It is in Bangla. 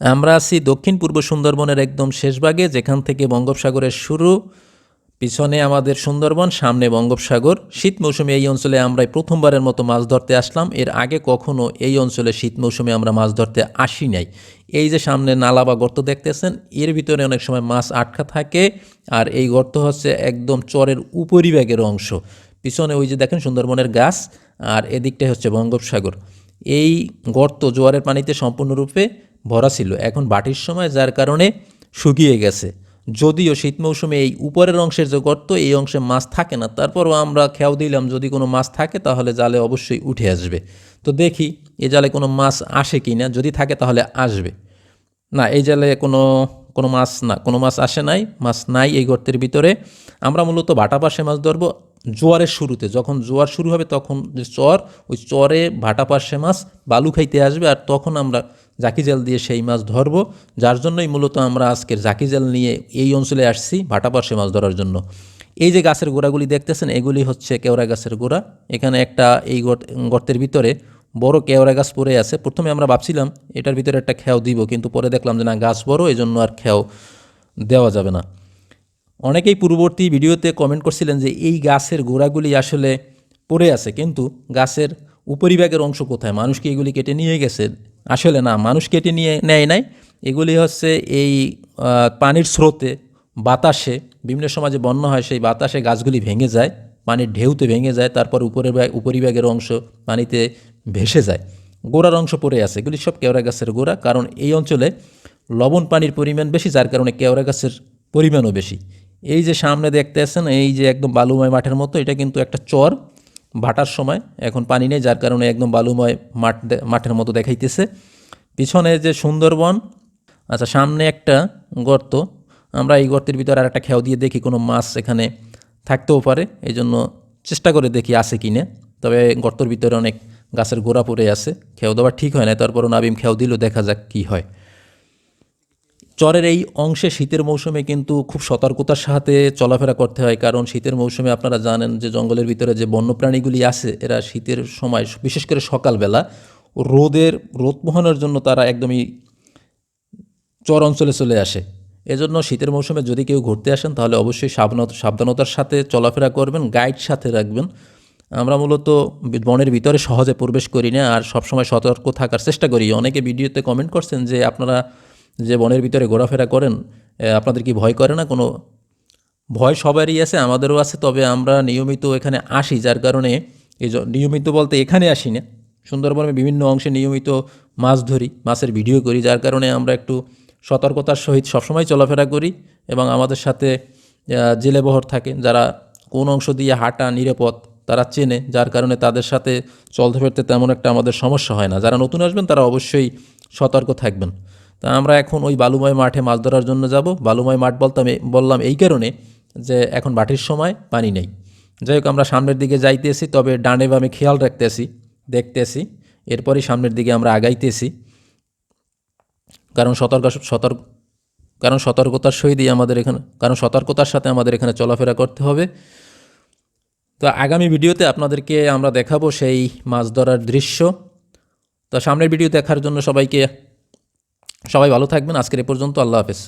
আমরা আছি দক্ষিণ পূর্ব সুন্দরবনের একদম শেষ ভাগে, যেখান থেকে বঙ্গোপসাগরের শুরু, পিছনে আমাদের সুন্দরবন, সামনে বঙ্গোপসাগর। শীত মৌসুমে এই অঞ্চলে আমরা প্রথমবারের মতো মাছ ধরতে আসলাম। এর আগে কখনও এই অঞ্চলে শীত মৌসুমে আমরা মাছ ধরতে আসি নাই। এই যে সামনে নালা বা গর্ত দেখতেছেন, এর ভিতরে অনেক সময় মাছ আটকা থাকে, আর এই গর্ত হচ্ছে একদম চরের উপরিভাগের অংশ। পিছনে ওই যে দেখেন সুন্দরবনের গাছ, আর এদিকটাই হচ্ছে বঙ্গোপসাগর। এই গর্ত জোয়ারের পানিতে সম্পূর্ণরূপে ভরা ছিল। এখন বাটির সময় যার কারণে শুকিয়ে গেছে। যদিও শীত মৌসুমে এই উপরের অংশের যে গর্ত, এই অংশে মাছ থাকে না। তারপরও আমরা খেয়াল দিলাম, যদি কোনো মাছ থাকে তাহলে জালে অবশ্যই উঠে আসবে। তো দেখি এ জালে কোনো মাছ আসে কি না। যদি থাকে তাহলে আসবে। না, এই জালে কোনো কোনো মাছ না, কোনো মাছ আসে নাই, মাছ নাই এই গর্তের ভিতরে। আমরা মূলত ভাটা পাশে মাছ ধরবো জোয়ারের শুরুতে। যখন জোয়ার শুরু হবে তখন যে চর, ওই চরে ভাটা পাশে মাছ বালু খাইতে আসবে। আর তখন আমরা জাকি জাল দিয়ে সেই মাছ ধরবো, যার জন্যই মূলত আমরা আজকের জাকি জাল নিয়ে এই অঞ্চলে আসছি ভাটা পাশে মাছ ধরার জন্য। এই যে গাছের গোড়াগুলি দেখতেছেন, এগুলি হচ্ছে কেওড়া গাছের গোড়া। এখানে একটা এই গর্ত- গর্তের ভিতরে বড় কেওড়া গাছ পড়ে আছে। প্রথমে আমরা ভাবছিলাম, এটার ভিতরে একটা খেয়াও দিব, কিন্তু পরে দেখলাম যে না, গাছ বড় এই জন্য আর খেয়াও দেওয়া যাবে না। অনেকেই পূর্ববর্তী ভিডিওতে কমেন্ট করছিলেন যে এই গাছের গোড়াগুলি আসলে পড়ে আছে, কিন্তু গাছের উপরিভাগের অংশ কোথায়? মানুষ কি এগুলি কেটে নিয়ে গেছে? আসলে না, মানুষ কেটে নিয়ে নেয় নাই। এগুলি হচ্ছে এই পানির স্রোতে বাতাসে, বিভিন্ন সমাজে বন্যা হয়, সেই বাতাসে গাছগুলি ভেঙে যায়, পানির ঢেউতে ভেঙে যায়, তারপর উপরের ভাগ- উপরিভাগের অংশ পানিতে ভেসে যায়। গোড়ার অংশ পড়ে আছে, এগুলি সব কেওড়া গাছের গোড়া, কারণ এই অঞ্চলে লবণ পানির পরিমাণ বেশি, যার কারণে কেওড়া গাছের পরিমাণও বেশি। এই যে সামনে দেখতে আছেন, এই যে একদম বালুময় মাঠের মতো, এটা কিন্তু একটা চর ভাটার সময়, এখন পানি নেই, যার কারণে একদম বালুময় মাঠ মাঠের মতো দেখাইতেছে। পিছনে যে সুন্দরবন আচ্ছা সামনে একটা গর্ত, আমরা এই গর্তের ভিতরে আর একটা খেয়াও দিয়ে দেখি, কোনো মাছ এখানে থাকতেও পারে এই জন্য চেষ্টা করে দেখি আছে কি না। তবে গর্তর ভিতরে অনেক গাছের গোড়া পড়ে আছে খেয়াও দেওয়া ঠিক হয় না তারপরও নাবিম খেয়াও দিলেও দেখা যাক কি হয়। চরের এই অংশে শীতের মৌসুমে কিন্তু খুব সতর্কতার সাথে চলাফেরা করতে হয়। কারণ শীতের মৌসুমে আপনারা জানেন যে জঙ্গলের ভিতরে যে বন্যপ্রাণীগুলি আছে, এরা শীতের সময়, বিশেষ করে সকালবেলা রোদের, রোদ পোহানোর জন্য তারা একদমই চর অঞ্চলে চলে আসে। এজন্য শীতের মৌসুমে যদি কেউ ঘুরতে আসেন, তাহলে অবশ্যই সাবধানত সাবধানতার সাথে চলাফেরা করবেন, গাইড সাথে রাখবেন। আমরা মূলত বনের ভিতরে সহজে প্রবেশ করি না, আর সবসময় সতর্ক থাকার চেষ্টা করি। অনেকে ভিডিওতে কমেন্ট করছেন যে আপনারা যে বনের ভিতরে ঘোরাফেরা করেন আপনাদের কি ভয় করে না? কোনো ভয় সবারই আছে আমাদেরও আছে তবে আমরা নিয়মিত এখানে আসি যার কারণে এই নিয়মিত বলতে এখানে আসি না। সুন্দরবনের বিভিন্ন অংশে নিয়মিত মাছ ধরি মাছের ভিডিও করি যার কারণে আমরা একটু সতর্কতার সহিত সবসময় চলাফেরা করি এবং আমাদের সাথে আহ, জেলে বহর থাকে যারা কোন অংশ দিয়ে হাঁটা নিরাপদ তারা চেনে যার কারণে তাদের সাথে চলতে ফিরতে তেমন একটা আমাদের সমস্যা হয় না। যারা নতুন আসবেন তারা অবশ্যই সতর্ক থাকবেন। তা আমরা এখন ওই বালুময় মাঠে মাছ ধরার জন্য যাব। বালুময় মাঠ বলতাম বললাম এই কারণে যে এখন বাটির সময় পানি নেই। যাই হোক, আমরা সামনের দিকে যাইতেছি, তবে ডানে বামে খেয়াল রাখতেছি, দেখতেছি। এরপরই সামনের দিকে আমরা আগাইতেছি। কারণ সতর্ক সতর্ক কারণ সতর্কতার সহিতই আমাদের এখানে কারণ সতর্কতার সাথে আমাদের এখানে চলাফেরা করতে হবে। তো আগামী ভিডিওতে আপনাদেরকে আমরা দেখাবো সেই মাছ ধরার দৃশ্য। তো সামনের ভিডিও দেখার জন্য সবাইকে সবাই ভালো থাকবেন। আজকের এ পর্যন্ত আল্লাহ হাফেজ।